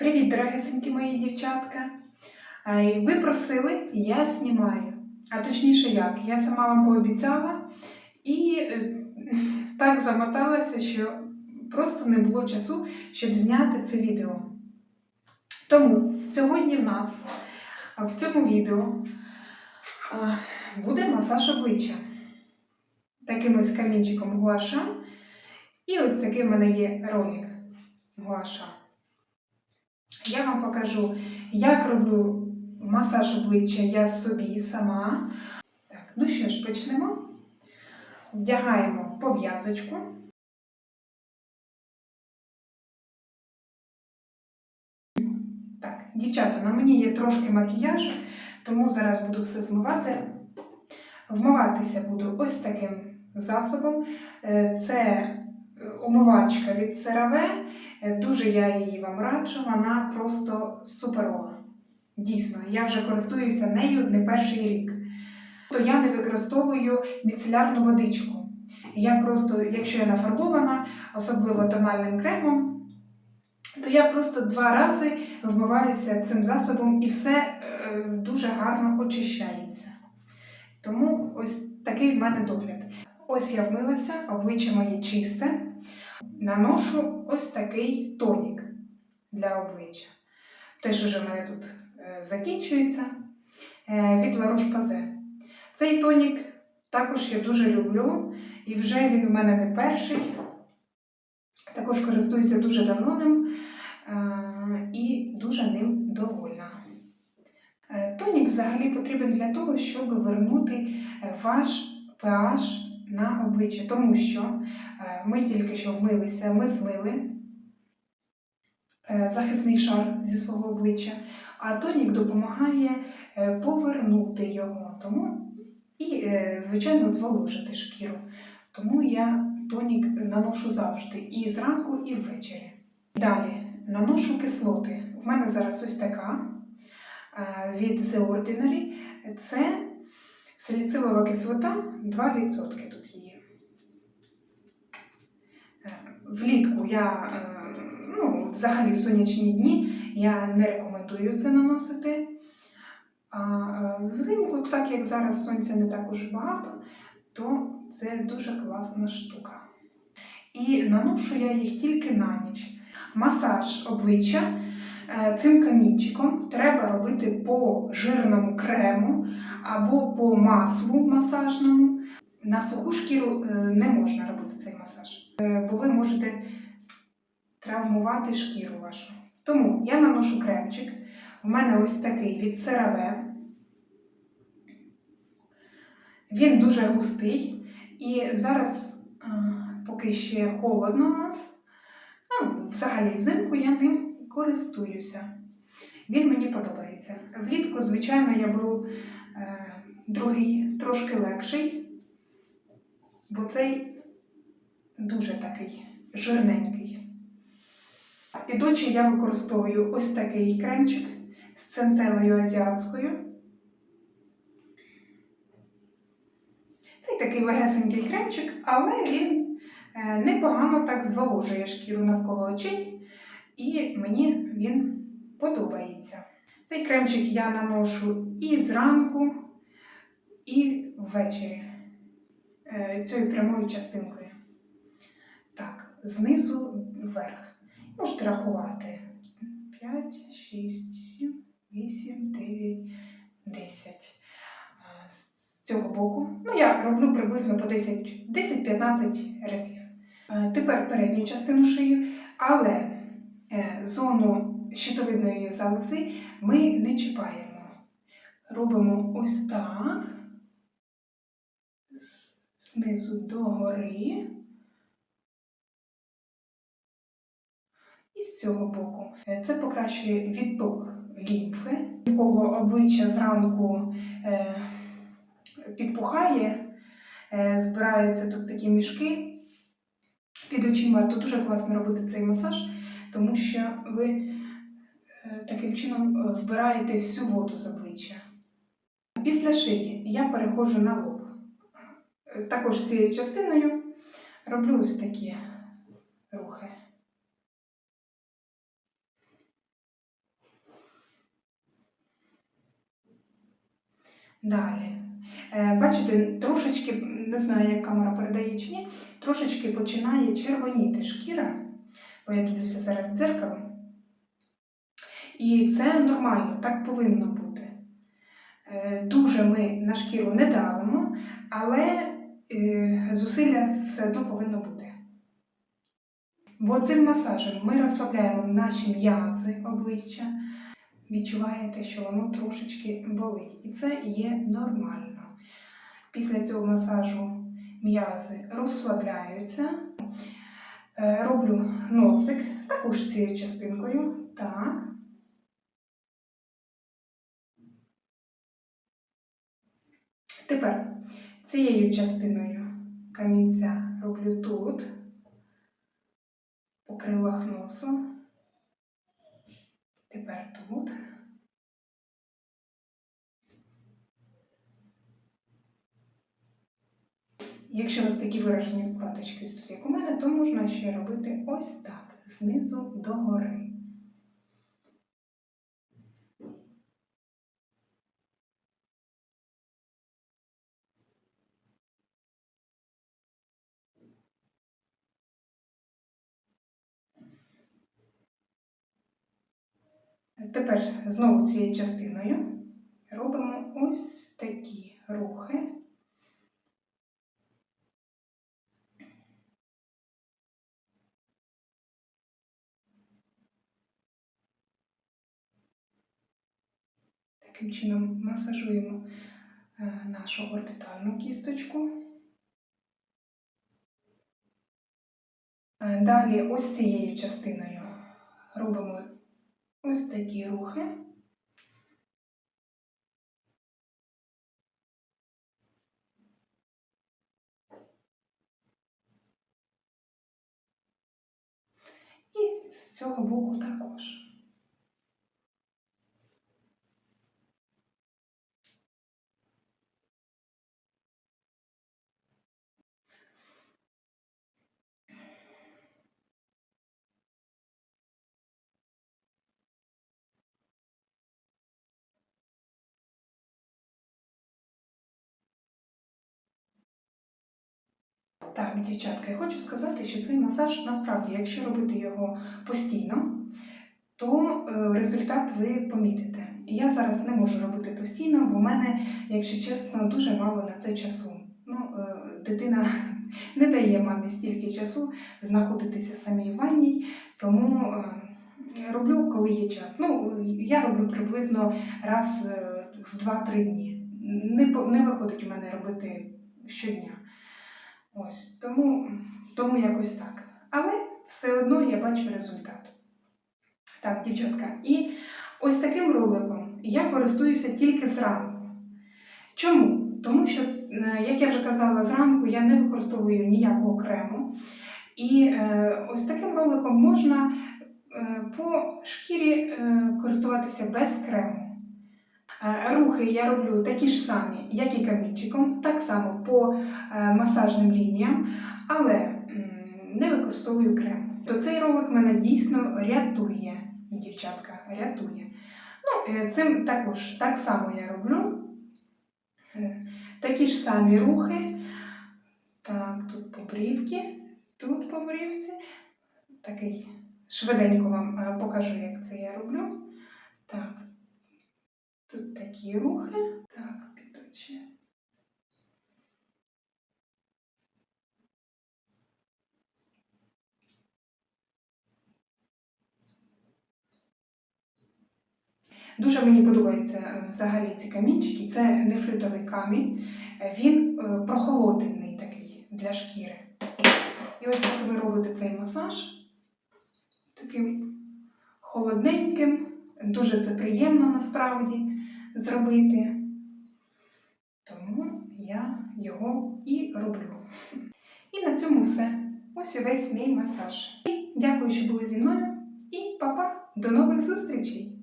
Привіт, дорогесенькі мої дівчатка! Ви просили, я знімаю. А точніше як, я сама вам пообіцяла і е, так замоталася, що просто не було часу, щоб зняти це відео. Тому сьогодні в нас в цьому відео буде масаж обличчя. Таким ось камінчиком гуаша. І ось такий в мене є ролик гуаша. Я вам покажу, як роблю масаж обличчя я собі сама. Так, ну що ж, почнемо. Вдягаємо пов'язочку. Так, дівчата, на мені є трошки макіяжу, тому зараз буду все змивати. Вмиватися буду ось таким засобом. Е, Це умивачка від CeraVe. Е, Дуже я її вам раджу, вона просто суперова. Дійсно, я вже користуюся нею не перший рік. То я не використовую міцелярну водичку. Я просто, якщо я нафарбована, особливо тональним кремом, то я просто два рази вмиваюся цим засобом і все е, дуже гарно очищається. Тому ось такий в мене догляд. Ось я вмилася, обличчя моє чисте. Наношу ось такий тонік для обличчя. Теж уже в мене тут е, закінчується е, від La Roche-Posay. Цей тонік також я дуже люблю, і вже він в мене не перший. Також користуюся дуже давно ним е, і дуже ним довольна. Тонік взагалі потрібен для того, щоб вернути ваш pH на обличчя, тому що е, ми тільки що вмилися, ми змили е, захисний шар зі свого обличчя, а тонік допомагає е, повернути його тому і, звичайно, зволожити шкіру. Тому я тонік наношу завжди і зранку, і ввечері. Далі наношу кислоти. В мене зараз ось така від The Ordinary. Це саліцилова кислота 2% тут є. Е, Влітку я, е, ну, взагалі в сонячні дні я не рекомендую це наносити. А е, взимку, так як зараз сонця не так уж багато, то це дуже класна штука. І наношу я їх тільки на ніч. Масаж обличчя е, цим камінчиком треба робити по жирному крему або по маслу масажному. На суху шкіру не можна робити цей масаж, бо ви можете травмувати шкіру вашу. Тому я наношу кремчик. У мене ось такий від CeraVe. Він дуже густий. І зараз, е, поки ще холодно у нас, ну, взагалі взимку я ним користуюся. Він мені подобається. Влітку, звичайно, я беру е, другий трошки легший, бо цей дуже такий жирненький. Під очі я використовую ось такий кремчик з центелею азіатською. Цей такий легесенький кремчик, але він е, непогано так зволожує шкіру навколо очей, і мені він подобається. Цей кремчик я наношу і зранку, і ввечері е, цією прямою частинкою. Знизу вверх. Можете рахувати 5, 6, 7, 8, 9, 10. З цього боку. Ну, я роблю приблизно по 10 10-15 разів. Тепер передню частину шию, але е, зону щитовидної залози ми не чіпаємо. Робимо ось так, знизу до цього боку. Е, Це покращує відток лімфи, якого обличчя зранку е, підпухає, е, збираються тут такі мішки під очима, то дуже класно робити цей масаж, тому що ви таким чином вбираєте всю воду з обличчя. Після шиї я переходжу на лоб. Також цією частиною роблю ось такі рухи. Далі. Е, Бачите, трошечки, не знаю, як камера передає чи ні, трошечки починає червоніти шкіра, бо я дивлюся зараз дзеркало. І це нормально, так повинно бути. Е, Дуже ми на шкіру не давимо, але е, зусилля все одно повинно бути. Бо цим масажем ми розслабляємо наші м'язи обличчя, відчуваєте, що воно трошечки болить. І це є нормально. Після цього масажу м'язи розслабляються. Е, Роблю носик також цією частинкою. Так. Тепер цією частиною камінця роблю тут, по крилах носу. Тепер тут. Якщо у вас такі виражені складочки, як у мене, то можна ще робити ось так, знизу до Тепер знову цією частиною робимо ось такі рухи. Таким чином масажуємо е, нашу орбітальну кісточку. Е, Далі ось цією частиною робимо ось такі рухи. І з цього боку також. Так, дівчатка, я хочу сказати, що цей масаж насправді, якщо робити його постійно, то е, результат ви помітите. І я зараз не можу робити постійно, бо в мене, якщо чесно, дуже мало на це часу. Ну, е, дитина не дає мамі стільки часу знаходитися самій в ванній, тому е, роблю, коли є час. Ну, я роблю приблизно раз в 2-3 дні. Не, не виходить у мене робити щодня. Ось, тому, тому якось так. Але все одно я бачу результат. Так, дівчатка, і ось таким роликом я користуюся тільки зранку. Чому? Тому що, е, як я вже казала, зранку я не використовую ніякого крему. І е, ось таким роликом можна е, по шкірі е, користуватися без крему. Е, Рухи я роблю такі ж самі, як і камінчиком, так само по е, масажним лініям, але не використовую крем. То цей ролик мене дійсно рятує, дівчатка, рятує. Ну, е, цим також так само я роблю. Такі ж самі рухи. Так, тут по брівці, тут по брівці. Такий швиденько вам покажу, як це я роблю. Так, тут такі рухи. Так, підочі. Дуже мені подобається е, взагалі ці камінчики. Це нефритовий камінь. Е, Він е, прохолодний такий для шкіри. І ось коли ви робите цей масаж таким холодненьким, дуже це приємно насправді зробити. Тому я його і роблю. І на цьому все. Ось і весь мій масаж. Дякую, що були зі мною. І па-па! До нових зустрічей!